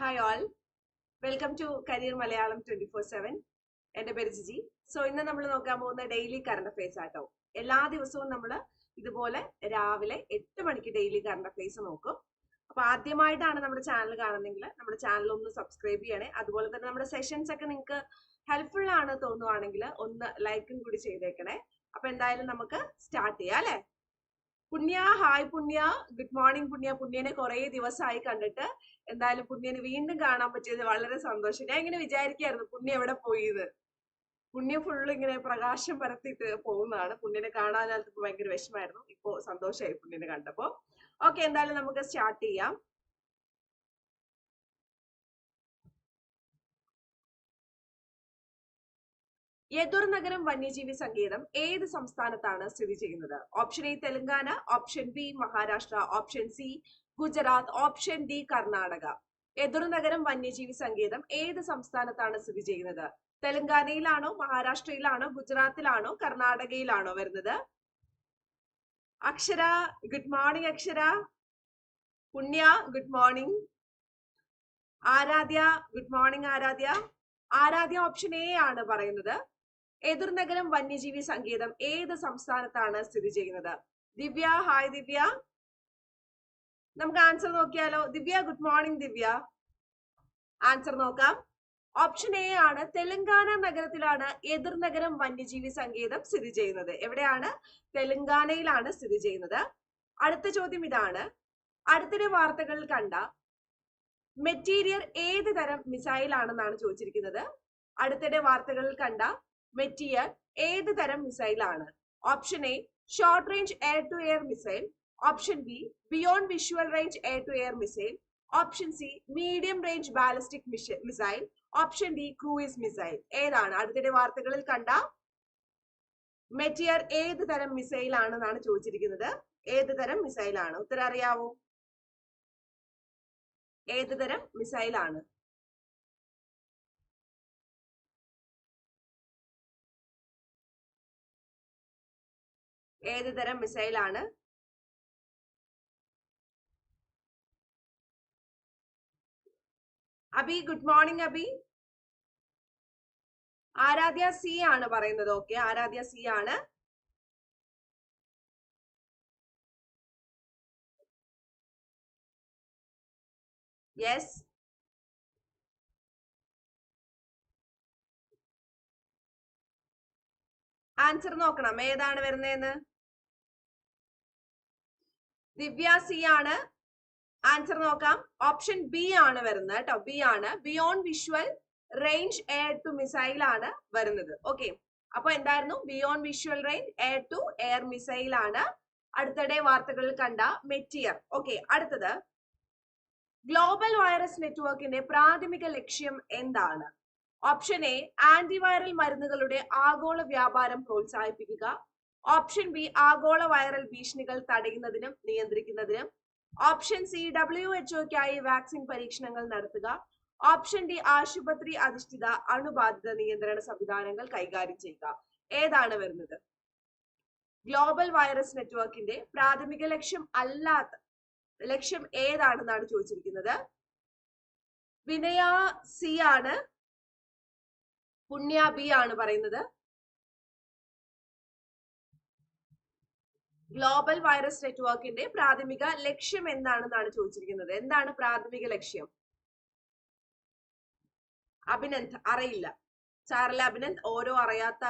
Hi all welcome to career Malayalam twenty four seven എന്റെ പേര് Jiji. So ഇന്ന് നമ്മൾ നോക്കാൻ പോകുന്ന ഡെയിലി കറണ്ട് അഫയേഴ്സ് ആട്ടോ. എല്ലാ ദിവസവും നമ്മൾ ഇതുപോലെ രാവിലെ എട്ട് മണിക്ക് ഡെയിലി കറണ്ട് അഫയേഴ്സ് നോക്കും. അപ്പൊ ആദ്യമായിട്ടാണ് നമ്മുടെ ചാനൽ കാണുന്നെങ്കിൽ നമ്മുടെ ചാനൽ ഒന്ന് സബ്സ്ക്രൈബ് ചെയ്യണേ. അതുപോലെ തന്നെ നമ്മുടെ സെഷൻസ് ഒക്കെ നിങ്ങൾക്ക് ഹെൽപ്ഫുൾ ആണ് തോന്നുവാണെങ്കിൽ ഒന്ന് ലൈക്കും കൂടി ചെയ്തേക്കണേ. അപ്പൊ എന്തായാലും നമുക്ക് സ്റ്റാർട്ട് ചെയ്യാം അല്ലെ? പുണ്യ ഹായ് പുണ്യ ഗുഡ് മോർണിംഗ് പുണ്യ. പുണ്യനെ കുറെ ദിവസമായി കണ്ടിട്ട് എന്തായാലും പുണ്യനെ വീണ്ടും കാണാൻ പറ്റിയത് വളരെ സന്തോഷം. ഞാൻ ഇങ്ങനെ വിചാരിക്കായിരുന്നു പുണ്യ എവിടെ പോയത് പുണ്യ ഫുള്ള് ഇങ്ങനെ പ്രകാശം പരത്തിയിട്ട് പോകുന്നതാണ്. പുണ്യനെ കാണാനായിട്ട് ഭയങ്കര വിഷമായിരുന്നു ഇപ്പോ സന്തോഷമായി പുണ്യനെ കണ്ടപ്പോ. ഓക്കെ എന്തായാലും നമുക്ക് സ്റ്റാർട്ട് ചെയ്യാം. യദുർ നഗരം വന്യജീവി സങ്കേതം ഏത് സംസ്ഥാനത്താണ് സ്ഥിതി ചെയ്യുന്നത്? Option A Telangana option B Maharashtra option C Gujarat option D Karnataka. യദുർ നഗരം വന്യജീവി സങ്കേതം ഏത് സംസ്ഥാനത്താണ് സ്ഥിതി ചെയ്യുന്നത്? തെലങ്കാനയിലാണോ മഹാരാഷ്ട്രയിലാണോ ഗുജറാത്തിലാണോ കർണാടകയിലാണോ വരുന്നത്? അക്ഷര good morning Akshara. Punya good morning Aaradhya good morning Aaradhya. Aaradhya option A ആണ് പറയുന്നത്. എതിർനഗരം വന്യജീവി സങ്കേതം ഏത് സംസ്ഥാനത്താണ് സ്ഥിതി ചെയ്യുന്നത്? ദിവ്യ ഹായ് ദിവ്യ. നമുക്ക് ആൻസർ നോക്കിയാലോ? Divya good morning Divya. Answer നോക്കാം. ഓപ്ഷൻ എ ആണ് തെലങ്കാന നഗരത്തിലാണ് എതിർനഗരം വന്യജീവി സങ്കേതം സ്ഥിതി ചെയ്യുന്നത്. എവിടെയാണ്? തെലങ്കാനയിലാണ് സ്ഥിതി ചെയ്യുന്നത്. അടുത്ത ചോദ്യം ഇതാണ്. അടുത്തിടെ വാർത്തകളിൽ കണ്ട മെറ്റീരിയൽ ഏത് തരം മിസൈൽ ആണെന്നാണ് ചോദിച്ചിരിക്കുന്നത്. അടുത്തിടെ വാർത്തകളിൽ കണ്ട മെറ്റീരിയൽ ഏത് തരം മിസൈലാണ് option A short range air to air missile option B beyond visual range air to air missile option C medium range ballistic missile option D cruise missile ഏതാണ്? അടുത്തിടെ വാർത്തകളിൽ കണ്ട മെറ്റിയർ ഏത് തരം മിസൈൽ ആണെന്നാണ് ചോദിച്ചിരിക്കുന്നത്. ഏത് തരം മിസൈൽ ആണ്? ഉത്തരം അറിയാവോ ഏത് തരം മിസൈൽ ആണ്? ഏത് തരം മിസൈലാണ്? Abhi good morning Abhi. Aaradhya C ആണ് പറയുന്നത്. ഓക്കെ ആരാധ്യ സി ആണ്. യെസ് ആൻസർ നോക്കണം. ഏതാണ് വരുന്നതെന്ന്? ദിവ്യ സി ആണ് ആൻസർ നോക്കാം. ഓപ്ഷൻ ബി ആണ് വരുന്നത് കേട്ടോ. ബി ആണ്. Beyond visual range air to missile ആണ് വരുന്നത്. ഓക്കെ അപ്പൊ എന്തായിരുന്നു? Beyond visual range air to air missile ആണ്. അടുത്തിടെ വാർത്തകളിൽ കണ്ട മെറ്റിയർ ഓക്കെ അടുത്തത്. ഗ്ലോബൽ വൈറസ് നെറ്റ്വർക്കിന്റെ പ്രാഥമിക ലക്ഷ്യം എന്താണ്? ഓപ്ഷൻ എ ആന്റിവൈറൽ മരുന്നുകളുടെ ആഗോള വ്യാപാരം പ്രോത്സാഹിപ്പിക്കുക. ഓപ്ഷൻ ബി ആഗോള വൈറൽ ഭീഷണികൾ തടയുന്നതിനും നിയന്ത്രിക്കുന്നതിനും. ഓപ്ഷൻ സി ഡബ്ല്യു എച്ച്ഒക്കായി വാക്സിൻ പരീക്ഷണങ്ങൾ നടത്തുക. ഓപ്ഷൻ ഡി ആശുപത്രി അധിഷ്ഠിത അണുബാധിത നിയന്ത്രണ സംവിധാനങ്ങൾ കൈകാര്യം ചെയ്യുക. ഏതാണ് വരുന്നത്? ഗ്ലോബൽ വൈറസ് നെറ്റ്വർക്കിന്റെ പ്രാഥമിക ലക്ഷ്യം അല്ലാത്ത ലക്ഷ്യം ഏതാണെന്നാണ് ചോദിച്ചിരിക്കുന്നത്? വിനയ സി ആണ്. പുണ്യ ബി ആണ് പറയുന്നത്. ഗ്ലോബൽ വൈറസ് നെറ്റ്വർക്കിന്റെ പ്രാഥമിക ലക്ഷ്യം എന്താണെന്നാണ് ചോദിച്ചിരിക്കുന്നത്. എന്താണ് പ്രാഥമിക ലക്ഷ്യം? അഭിനന്ദ് അറിയില്ല. ചാർല അഭിനന്ദ് ഓരോ അറിയാത്ത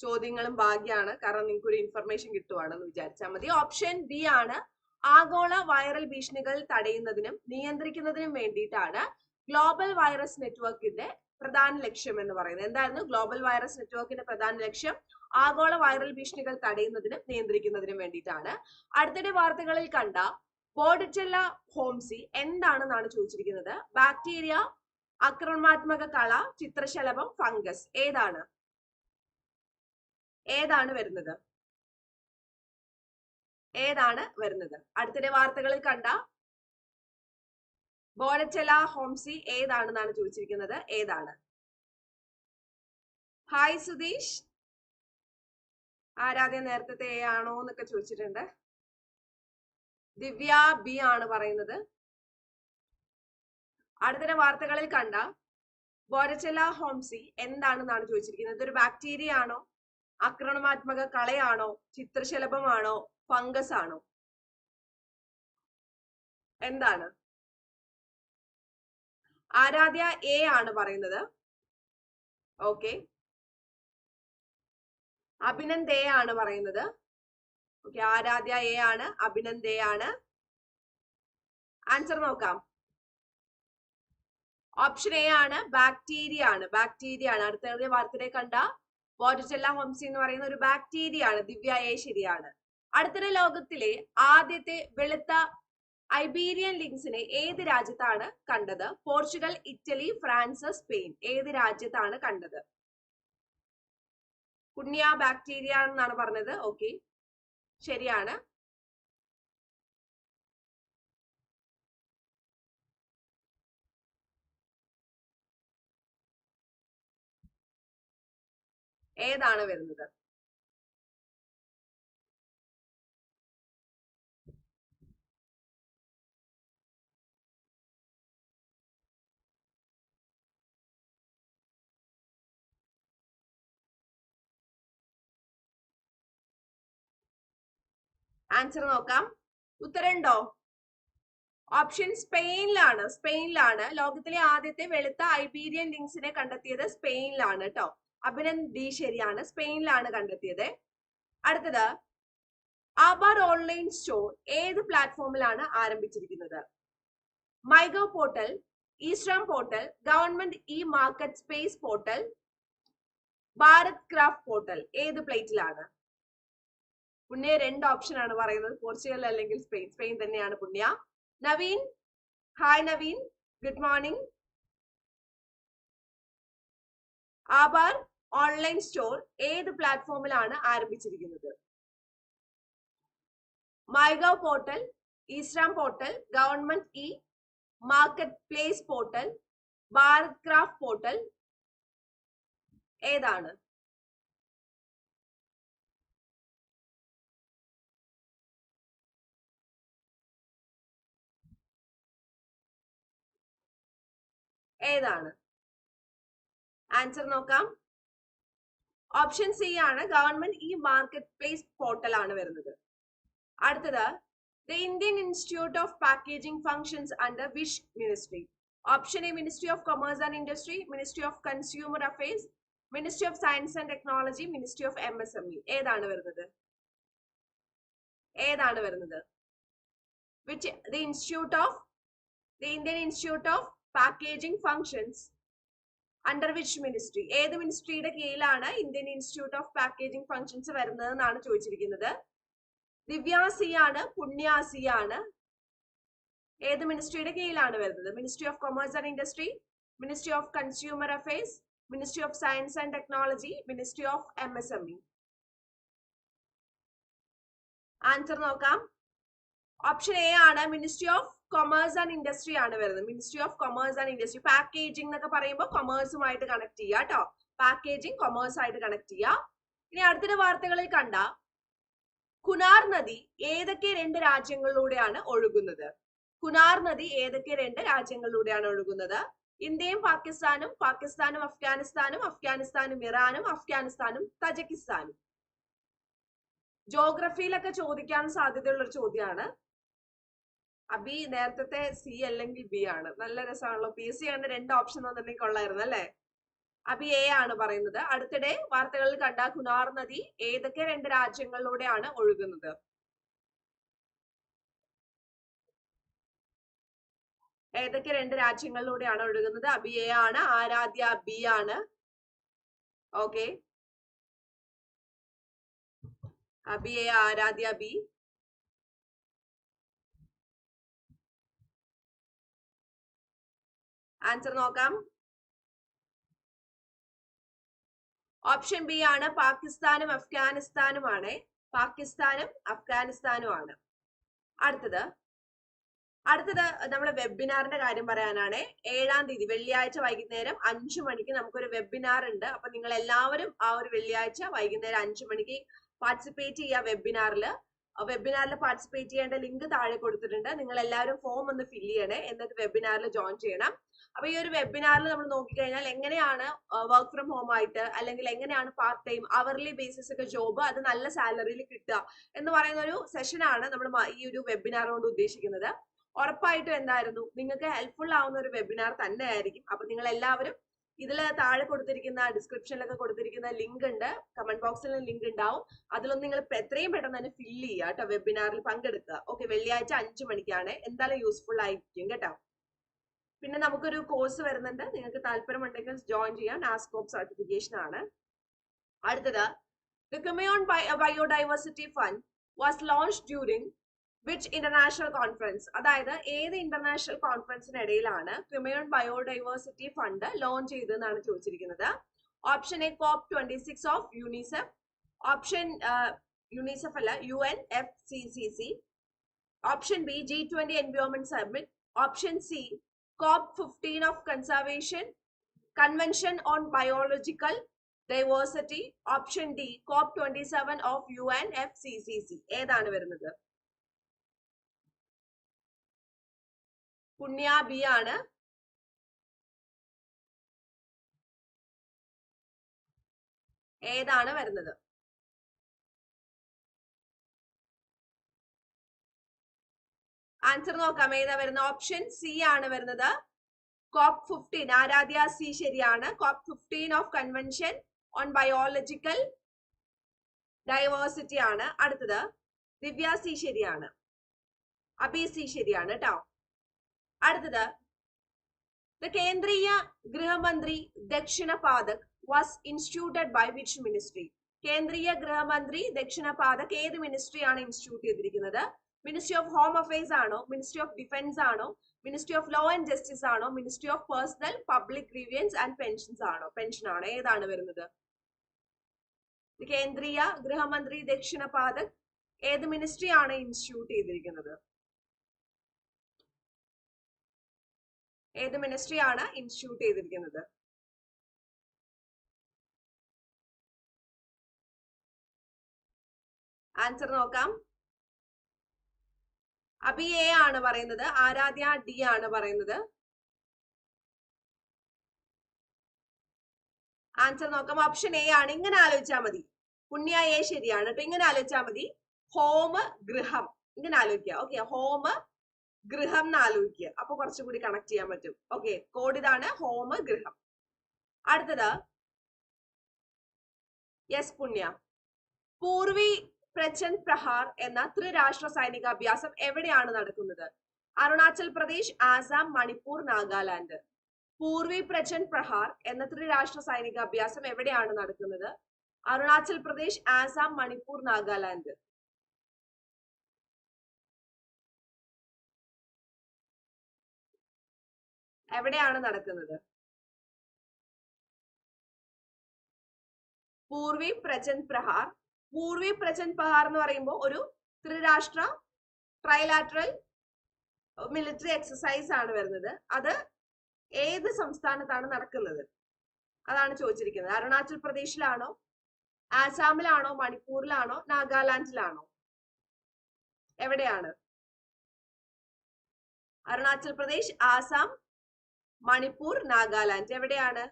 ചോദ്യങ്ങളും ഭാഗ്യമാണ് കാരണം നിങ്ങൾക്ക് ഒരു ഇൻഫർമേഷൻ കിട്ടുവാണെന്ന് വിചാരിച്ചാൽ മതി. ഓപ്ഷൻ ബി ആണ് ആഗോള വൈറൽ ഭീഷണികൾ തടയുന്നതിനും നിയന്ത്രിക്കുന്നതിനും വേണ്ടിയിട്ടാണ് ഗ്ലോബൽ വൈറസ് നെറ്റ്വർക്കിന്റെ പ്രധാന ലക്ഷ്യം എന്ന് പറയുന്നത്. എന്തായിരുന്നു? ഗ്ലോബൽ വൈറസ് നെറ്റ്വർക്കിന്റെ പ്രധാന ലക്ഷ്യം ആഗോള വൈറൽ ഭീഷണികൾ തടയുന്നതിനും നിയന്ത്രിക്കുന്നതിനും വേണ്ടിയിട്ടാണ്. അടുത്തിടെ വാർത്തകളിൽ കണ്ട ബോഡിറ്റെല്ല ഹോംസി എന്താണെന്നാണ് ചോദിച്ചിരിക്കുന്നത്? ബാക്ടീരിയ ആക്രമണാത്മക കള ചിത്രശലഭം ഫംഗസ് ഏതാണ്? ഏതാണ് വരുന്നത്? ഏതാണ് വരുന്നത്? അടുത്തിടെ വാർത്തകളിൽ കണ്ട ബോഡച്ചെല ഹോംസി ഏതാണെന്നാണ് ചോദിച്ചിരിക്കുന്നത്? ഏതാണ്? ഹായ് സുധീഷ്. ആരാധ്യ നേരത്തെ എ ആണോ എന്നൊക്കെ ചോദിച്ചിട്ടുണ്ട്. ദിവ്യ ബി ആണ് പറയുന്നത്. അടുത്തിടെ വാർത്തകളിൽ കണ്ട ബോരച്ചല ഹോംസി എന്താണെന്നാണ് ചോദിച്ചിരിക്കുന്നത്? ഇതൊരു ബാക്ടീരിയ ആണോ? ആക്രമണാത്മക കളയാണോ? ചിത്രശലഭമാണോ? ഫംഗസ് ആണോ? എന്താണ്? ആരാധ്യ എ ആണ് പറയുന്നത്. ഓക്കെ അഭിനന്ദ് ആണ് പറയുന്നത്. ഓക്കെ ആരാധ്യ എ ആണ് അഭിനന്ദേ ആണ്. ആൻസർ നോക്കാം. ഓപ്ഷൻ എ ആണ് ബാക്ടീരിയ ആണ്. ബാക്ടീരിയ ആണ്. അടുത്ത വാർത്തയെ കണ്ട ബോട്ടിച്ചെല്ല ഹോംസി എന്ന് പറയുന്ന ഒരു ബാക്ടീരിയ ആണ്. ദിവ്യ എ ശരിയാണ്. അടുത്തിടെ ലോകത്തിലെ ആദ്യത്തെ വെളുത്ത ഐബീരിയൻ ലിങ്സിനെ ഏത് രാജ്യത്താണ് കണ്ടത്? Portugal Italy France Spain. ഏത് രാജ്യത്താണ് കണ്ടത്? പുണ്യ ബാക്ടീരിയ എന്നാണ് പറഞ്ഞത്. ഓക്കെ. ശരിയാണ്. ഏതാണ് വരുന്നത്? ആൻസർ നോക്കാം. ഉത്തരണ്ടോ ഓപ്ഷൻ സ്പെയിനിലാണ്. സ്പെയിനിലാണ്. ലോകത്തിലെ ആദ്യത്തെ വെളുത്ത ഐബീരിയൻ ലിങ്സിനെ കണ്ടെത്തിയത് സ്പെയിനിലാണ് കേട്ടോ അഭിനന്ദ് ഡി ശരിയാണ്. സ്പെയിനിലാണ് കണ്ടെത്തിയത്. അടുത്തത് ആബാർ ഓൺലൈൻ സ്റ്റോർ ഏത് പ്ലാറ്റ്ഫോമിലാണ് ആരംഭിച്ചിരിക്കുന്നത്? MyGov portal eShram portal government E market space portal Bharat craft portal ഏത് പ്ലേറ്റിലാണ്? പുണ്യ രണ്ട് ഓപ്ഷൻ ആണ് പറയുന്നത്. പോർച്ചുഗൽ അല്ലെങ്കിൽ സ്പെയിൻ. സ്പെയിൻ തന്നെയാണ് Punya. Naveen. Hi Naveen. Good morning ആബാർ online store ഏത് പ്ലാറ്റ്ഫോമിലാണ് ആരംഭിച്ചിരിക്കുന്നത്? MyGov portal eShram portal government E marketplace portal Bharat craft portal ഏതാണ്? ഏതാണ്? ആൻസർ നോക്കാം. ഓപ്ഷൻ സി ആണ് government E market place portal ആണ് വരുന്നത്. അടുത്തത് the Indian institute of packaging functions under which ministry option A ministry of commerce and industry ministry of consumer affairs ministry of science and technology ministry of M S M E ഏതാണ് വരുന്നത്? ഏതാണ് വരുന്നത്? Which the institute of the Indian institute of packaging functions under which ministry ഏത് മിനിസ്ട്രിയുടെ കീഴിലാണ് Indian institute of packaging functions വരുന്നത് എന്നാണ് ചോദിച്ചിരിക്കുന്നത്. ദിവ്യാസിയാണ് പുണ്യാസിയാണ്. ഏത് മിനിസ്ട്രിയുടെ കീഴിലാണ് വരുന്നത്? Ministry of commerce and industry ministry of consumer affairs ministry of science and technology ministry of M S M E answer നോക്കാം. ഓപ്ഷൻ എ ആണ് ministry of commerce and industry ആണ് വരുന്നത്. Ministry of commerce and industry packaging എന്നൊക്കെ പറയുമ്പോൾ കൊമേഴ്സുമായിട്ട് connect ചെയ്യുക കേട്ടോ packaging commerce ആയിട്ട് connect ചെയ്യുക ഇനി അടുത്തിടെ വാർത്തകളിൽ കണ്ട കുനാർ നദി ഏതൊക്കെ രണ്ട് രാജ്യങ്ങളിലൂടെയാണ് ഒഴുകുന്നത്? കുനാർ നദി ഏതൊക്കെ രണ്ട് രാജ്യങ്ങളിലൂടെയാണ് ഒഴുകുന്നത്? ഇന്ത്യയും പാകിസ്ഥാനും പാകിസ്ഥാനും അഫ്ഗാനിസ്ഥാനും അഫ്ഗാനിസ്ഥാനും ഇറാനും അഫ്ഗാനിസ്ഥാനും തജക്കിസ്ഥാനും. ജോഗ്രഫിയിലൊക്കെ ചോദിക്കാൻ സാധ്യതയുള്ള ഒരു ചോദ്യമാണ് അബി നേരത്തെ സി അല്ലെങ്കിൽ ബി ആണ്. നല്ല രസമാണല്ലോ. പി സി ആണ് രണ്ട് ഓപ്ഷൻ തന്നിട്ടുണ്ടെങ്കിൽ കൊള്ളായിരുന്നു അല്ലെ? അബി എ ആണ് പറയുന്നത്. അടുത്തിടെ വാർത്തകളിൽ കണ്ട കുനാർ നദി ഏതൊക്കെ രണ്ട് രാജ്യങ്ങളിലൂടെയാണ് ഒഴുകുന്നത്? ഏതൊക്കെ രണ്ട് രാജ്യങ്ങളിലൂടെയാണ് ഒഴുകുന്നത്? അബി എ ആണ്. ആരാധ്യ ബി ആണ്. Okay Abhi A Aaradhya B answer നോക്കാം. ഓപ്ഷൻ ബി ആണ് പാകിസ്ഥാനും അഫ്ഗാനിസ്ഥാനുമാണ്. പാകിസ്ഥാനും അഫ്ഗാനിസ്ഥാനുമാണ്. അടുത്തത്. അടുത്തത് നമ്മുടെ വെബിനാറിന്റെ കാര്യം പറയാനാണ്. ഏഴാം തീയതി വെള്ളിയാഴ്ച വൈകുന്നേരം അഞ്ചു മണിക്ക് നമുക്കൊരു വെബിനാർ ഉണ്ട്. അപ്പൊ നിങ്ങൾ എല്ലാവരും ആ ഒരു വെള്ളിയാഴ്ച വൈകുന്നേരം അഞ്ചു മണിക്ക് പാർട്ടിസിപ്പേറ്റ് ചെയ്യുക വെബിനാറിൽ വെബിനാറിൽ പാർട്ടിസിപ്പേറ്റ് ചെയ്യേണ്ട ലിങ്ക് താഴെ കൊടുത്തിട്ടുണ്ട്. നിങ്ങൾ എല്ലാവരും ഫോം ഒന്ന് ഫില്ല് ചെയ്യണേ. എന്നിട്ട് വെബിനാറിൽ ജോയിൻ ചെയ്യണം. അപ്പൊ ഈ ഒരു വെബിനാറിൽ നമ്മൾ നോക്കിക്കഴിഞ്ഞാൽ എങ്ങനെയാണ് വർക്ക് ഫ്രം ഹോം ആയിട്ട് അല്ലെങ്കിൽ എങ്ങനെയാണ് പാർട്ട് ടൈം അവർലി ബേസിസ് ഒക്കെ ജോബ് അത് നല്ല സാലറിയിൽ കിട്ടുക എന്ന് പറയുന്ന ഒരു സെഷനാണ് നമ്മൾ ഈ ഒരു വെബിനാർ കൊണ്ട് ഉദ്ദേശിക്കുന്നത്. ഉറപ്പായിട്ടും എന്തായിരുന്നു? നിങ്ങൾക്ക് ഹെൽപ്ഫുൾ ആവുന്ന ഒരു വെബിനാർ തന്നെ ആയിരിക്കും അപ്പൊ നിങ്ങൾ എല്ലാവരും ഇതിൽ താഴെ കൊടുത്തിരിക്കുന്ന ഡിസ്ക്രിപ്ഷനിലൊക്കെ കൊടുത്തിരിക്കുന്ന ലിങ്ക് ഉണ്ട്. കമന്റ് ബോക്സിൽ ലിങ്ക് ഉണ്ടാവും. അതിലൊന്നും നിങ്ങൾ എത്രയും പെട്ടെന്ന് തന്നെ ഫില്ല് ചെയ്യുക കേട്ടോ വെബിനാറിൽ പങ്കെടുക്കുക. ഓക്കെ വെള്ളിയാഴ്ച അഞ്ചു മണിക്കാണ്. എന്തായാലും യൂസ്ഫുൾ ആയിരിക്കും കേട്ടോ. പിന്നെ നമുക്കൊരു കോഴ്സ് വരുന്നുണ്ട്. നിങ്ങൾക്ക് താല്പര്യമുണ്ടെങ്കിൽ ജോയിൻ ചെയ്യാം. നാസ്കോപ്പ് സർട്ടിഫിക്കേഷൻ ആണ്. അടുത്തത് the Kunming biodiversity fund was launch during which international conference അതായത് ഏത് ഇന്റർനാഷണൽ കോൺഫറൻസിനിടയിലാണ് ക്രിമയോൺ ബയോഡൈവേഴ്സിറ്റി ഫണ്ട് ലോഞ്ച് ചെയ്തതെന്നാണ് ചോദിച്ചിരിക്കുന്നത്. Option A COP twenty six of UNICEF option UNICEF അല്ല U N F C C C option B G twenty environment summit option C COP fifteen of conservation convention on biological diversity option D COP twenty seven of U N F C C C. ഏതാണ് വരുന്നത്? പുണ്യ B ആണ്. ഏതാണ് വരുന്നത്? Answer നോക്കാം. ഏതാ വരുന്ന? Option C ആണ് വരുന്നത്. കോപ്പ് ഫിഫ്റ്റീൻ ആരാധ്യ സി ശരിയാണ്. COP fifteen of convention on biological diversity ആണ്. അടുത്തത് ദിവ്യ സി ശരിയാണ്. അബി സി ശരിയാണ് കേട്ടോ അടുത്തത് the Kendriya Grihmantri Dakshina Padak was instituted by which ministry Kendriya Grihmantri Dakshina Padak ഏത് മിനിസ്ട്രിയാണ് ഇൻസ്റ്റിറ്റ്യൂട്ട് ചെയ്തിരിക്കുന്നത്? മിനിസ്ട്രി ഓഫ് ഹോം അഫയേഴ്സ് ആണോ? മിനിസ്ട്രി ഓഫ് ഡിഫൻസ് ആണോ? Ministry of law and justice ആണോ? Ministry of personnel public grievances and pensions ആണോ? Pension ആണോ? ഏതാണ് വരുന്നത്? കേന്ദ്രീയ ഗൃഹമന്ത്രി ദക്ഷിണ പാതക് ഏത് മിനിസ്ട്രി ആണ് ഇൻസ്റ്റിറ്റ്യൂട്ട് ചെയ്തിരിക്കുന്നത്? ഏത് മിനിസ്ട്രി ആണ് ഇൻസ്റ്റിറ്റ്യൂട്ട് ചെയ്തിരിക്കുന്നത്? ആൻസർ നോക്കാം. അബി എ ആണ് പറയുന്നത് ആരാധ്യ ഡി ആണ് പറയുന്നത്. ആൻസർ നോക്കാം. ഓപ്ഷൻ എ ആണ്. ഇങ്ങനെ ആലോചിച്ചാൽ മതി. പുണ്യ എ ശരിയാണ് അപ്പൊ ഇങ്ങനെ ആലോചിച്ചാൽ മതി. ഹോം ഗൃഹം. ഇങ്ങനെ ആലോചിക്കുക. ഓക്കെ ഹോം ഗൃഹം എന്ന് ആലോചിക്കുക. അപ്പൊ കുറച്ചുകൂടി കണക്ട് ചെയ്യാൻ പറ്റും. ഓക്കെ കോഡ് ഇതാണ് ഹോം ഗൃഹം. അടുത്തത്. യെസ് പുണ്യ. പൂർവി പ്രചന്ദ് പ്രഹാർ എന്ന ത്രിരാഷ്ട്ര സൈനിക അഭ്യാസം എവിടെയാണ് നടക്കുന്നത്? അരുണാചൽ പ്രദേശ് ആസാം മണിപ്പൂർ നാഗാലാൻഡ്. പൂർവി പ്രചന്ദ് പ്രഹാർ എന്ന ത്രിരാഷ്ട്ര സൈനിക അഭ്യാസം എവിടെയാണ് നടക്കുന്നത്? അരുണാചൽ പ്രദേശ് ആസാം മണിപ്പൂർ നാഗാലാൻഡ്. എവിടെയാണ് നടക്കുന്നത്? പൂർവി പ്രചന്ദ് പ്രഹാർ പൂർവി പ്രചൻ പഹാർ എന്ന് പറയുമ്പോൾ ഒരു ത്രിരാഷ്ട്ര ട്രൈലാറ്ററൽ മിലിറ്ററി എക്സസൈസ് ആണ് വരുന്നത്. അത് ഏത് സംസ്ഥാനത്താണ് നടക്കുന്നത്? അതാണ് ചോദിച്ചിരിക്കുന്നത്. അരുണാചൽ പ്രദേശിലാണോ? ആസാമിലാണോ? മണിപ്പൂരിലാണോ? നാഗാലാൻഡിലാണോ? എവിടെയാണ്? അരുണാചൽ പ്രദേശ് ആസാം മണിപ്പൂർ നാഗാലാൻഡ്. എവിടെയാണ്?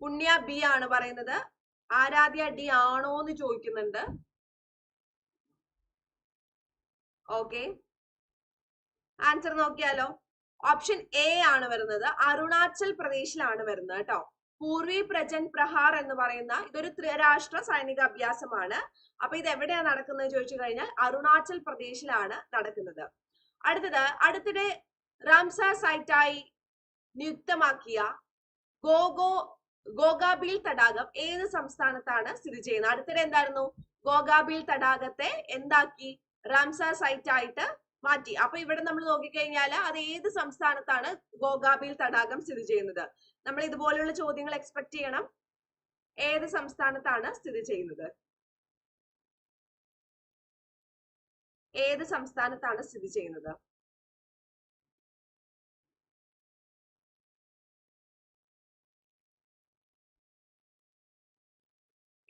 പുണ്യ ബി ആണ് പറയുന്നത്. ആരാധ്യ ഡി ആണോ എന്ന് ചോദിക്കുന്നുണ്ട്. ഓക്കെ ആൻസർ നോക്കിയാലോ. ഓപ്ഷൻ എ ആണ് വരുന്നത്. അരുണാചൽ പ്രദേശിലാണ് വരുന്നത് കേട്ടോ. പൂർവി പ്രജൻ പ്രഹാർ എന്ന് പറയുന്ന ഇതൊരു ത്രിരാഷ്ട്ര സൈനിക അഭ്യാസമാണ്. അപ്പൊ ഇത് എവിടെയാണ് നടക്കുന്നത് ചോദിച്ചു കഴിഞ്ഞാൽ അരുണാചൽ പ്രദേശിലാണ് നടക്കുന്നത്. അടുത്തത് അടുത്തിടെ റാംസ സൈറ്റായി നിയുക്തമാക്കിയ ഗോഗോ ഗോഗാബീൽ തടാകം ഏത് സംസ്ഥാനത്താണ് സ്ഥിതി ചെയ്യുന്നത്? അടുത്തിടെ എന്തായിരുന്നു? ഗോഗാബീൽ തടാകത്തെ എന്താക്കി? റാംസ സൈറ്റ് ആയിട്ട് മാറ്റി. അപ്പൊ ഇവിടെ നമ്മൾ നോക്കിക്കഴിഞ്ഞാൽ അത് ഏത് സംസ്ഥാനത്താണ് ഗോഗാബീൽ തടാകം സ്ഥിതി ചെയ്യുന്നത്? നമ്മൾ ഇതുപോലെയുള്ള ചോദ്യങ്ങൾ എക്സ്പെക്ട് ചെയ്യണം. ഏത് സംസ്ഥാനത്താണ് സ്ഥിതി ചെയ്യുന്നത്? ഏത് സംസ്ഥാനത്താണ് സ്ഥിതി ചെയ്യുന്നത്?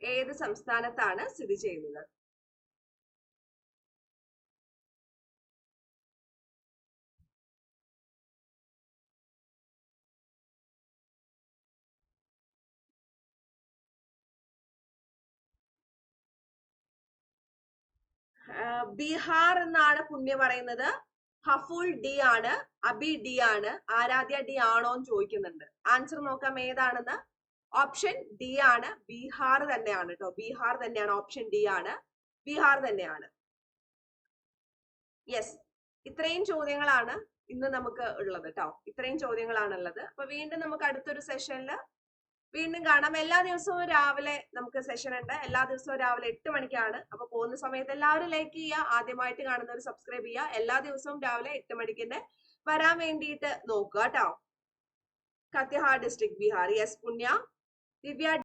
ഏത് സംസ്ഥാനത്താണ് സ്ഥിതി ചെയ്യുന്നത്? ബീഹാർ എന്നാണ് പുണ്യ പറയുന്നത്. ഹഫുൾ ഡി ആണ് അബി ഡി ആണ് ആരാധ്യ ഡി ആണോ എന്ന് ചോദിക്കുന്നുണ്ട്. ആൻസർ നോക്കാം ഏതാണെന്ന്. ഓപ്ഷൻ ഡി ആണ് ബീഹാർ തന്നെയാണ് കേട്ടോ ബീഹാർ തന്നെയാണ്. ഓപ്ഷൻ ഡി ആണ്. ബീഹാർ തന്നെയാണ്. യെസ് ഇത്രയും ചോദ്യങ്ങളാണ് ഇന്ന് നമുക്ക് ഉള്ളത് കേട്ടോ ഇത്രയും ചോദ്യങ്ങളാണ് ഉള്ളത്. അപ്പൊ വീണ്ടും നമുക്ക് അടുത്തൊരു സെഷനിൽ വീണ്ടും കാണാം. എല്ലാ ദിവസവും രാവിലെ നമുക്ക് സെഷൻ ഉണ്ട്. എല്ലാ ദിവസവും രാവിലെ എട്ട് മണിക്കാണ്. അപ്പൊ പോകുന്ന സമയത്ത് എല്ലാവരും ലൈക്ക് ചെയ്യുക. ആദ്യമായിട്ട് കാണുന്നവർ സബ്സ്ക്രൈബ് ചെയ്യുക. എല്ലാ ദിവസവും രാവിലെ എട്ട് മണിക്ക് തന്നെ വരാൻ വേണ്ടിയിട്ട് നോക്കുക കേട്ടോ കത്തിഹാർ ഡിസ്ട്രിക്ട് ബീഹാർ യെസ് പുണ്യ ദിവ്യ